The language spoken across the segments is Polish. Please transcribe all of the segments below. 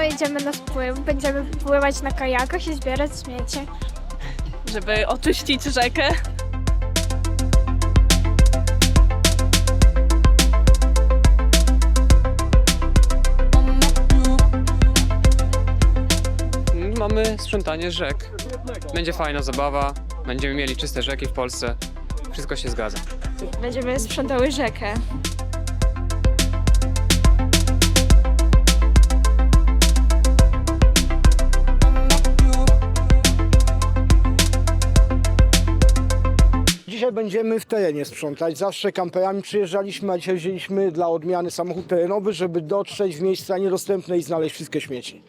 jedziemy na spływ, będziemy pływać na kajakach i zbierać śmieci. żeby oczyścić rzekę. Mamy sprzątanie rzek. Będzie fajna zabawa, będziemy mieli czyste rzeki w Polsce. Wszystko się zgadza. Będziemy sprzątały rzekę. Dzisiaj będziemy w terenie sprzątać. Zawsze kamperami przyjeżdżaliśmy, a dzisiaj wzięliśmy dla odmiany samochód terenowy, żeby dotrzeć w miejsca niedostępne i znaleźć wszystkie śmieci.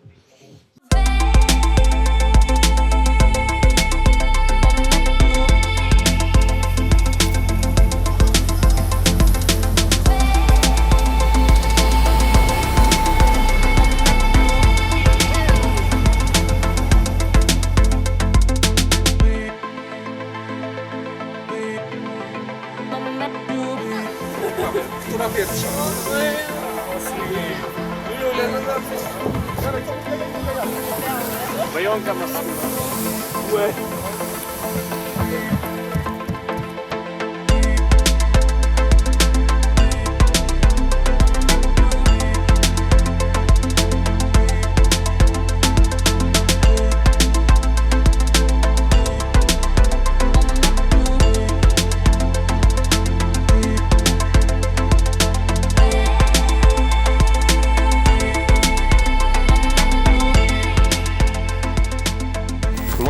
temperatura powietrza. Wyjątka maszyna.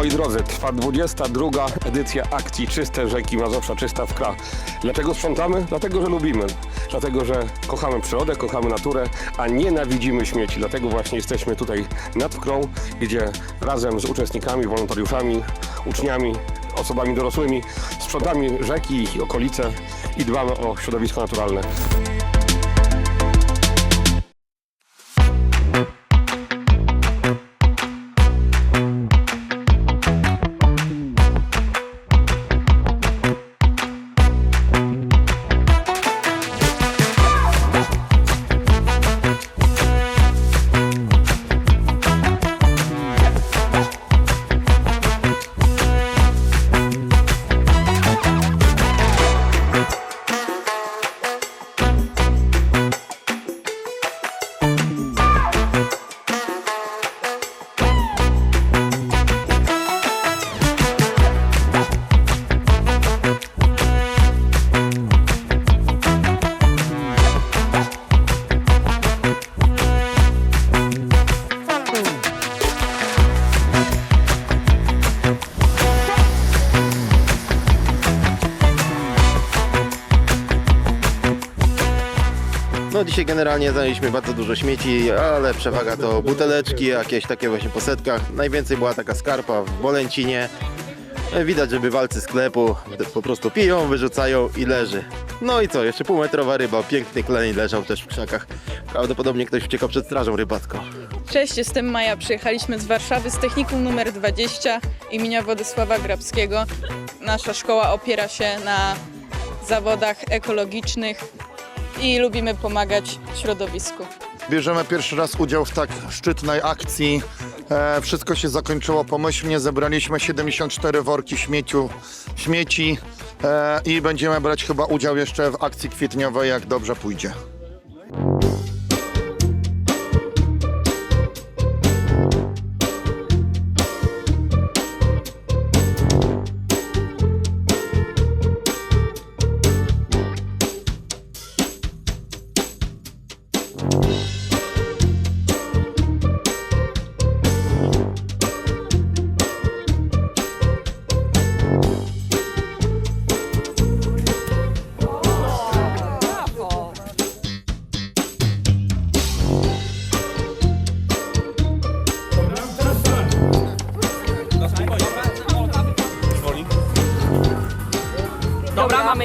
Moi drodzy, trwa 22 edycja akcji Czyste Rzeki Mazowsza Czysta Wkra. Dlaczego sprzątamy? Dlatego, że lubimy. Dlatego, że kochamy przyrodę, kochamy naturę, a nienawidzimy śmieci. Dlatego właśnie jesteśmy tutaj nad Wkrą, gdzie razem z uczestnikami, wolontariuszami, uczniami, osobami dorosłymi sprzątamy rzeki i okolice i dbamy o środowisko naturalne. No dzisiaj generalnie znaleźliśmy bardzo dużo śmieci, ale przewaga to buteleczki, jakieś takie właśnie po setkach. Najwięcej była taka skarpa w Bolęcinie. E, Widać, że bywalcy sklepu po prostu piją, wyrzucają i leży. No i co, jeszcze półmetrowa ryba, piękny kleń leżał też w krzakach. Prawdopodobnie ktoś uciekał przed strażą rybacką. Cześć, jestem Maja. Przyjechaliśmy z Warszawy z technikum numer 20 imienia Władysława Grabskiego. Nasza szkoła opiera się na zawodach ekologicznych i lubimy pomagać środowisku. Bierzemy pierwszy raz udział w tak szczytnej akcji. E, wszystko się zakończyło pomyślnie. Zebraliśmy 74 worki śmieciu, śmieci e, i będziemy brać chyba udział jeszcze w akcji kwietniowej, jak dobrze pójdzie.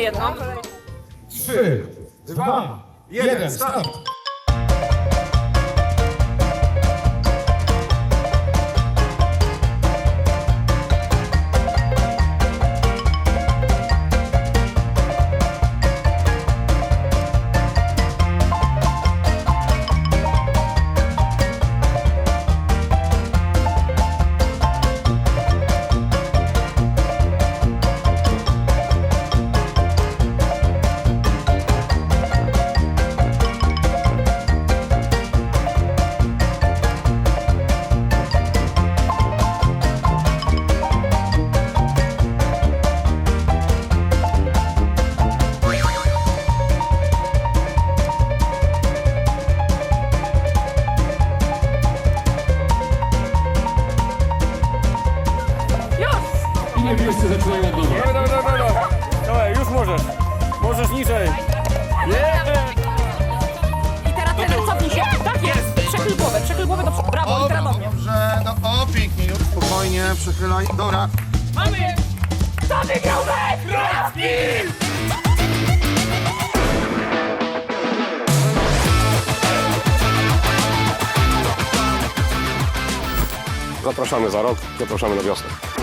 Jedną. Trzy, dwa, jeden, start! Niebiescy zaczynają od nowa. Dawaj, dawaj, dawaj. Dawaj, już możesz. Możesz niżej. I teraz trener cofnij się. Tak jest. Przechyl głowę, przechyl głowę do przodu. Brawo, i teraz do mnie. Dobrze, no, o pięknie, już spokojnie, przechylaj. Dobra, Mamy! Kto wygrał mecz? Zapraszamy za rok, zapraszamy na wiosnę.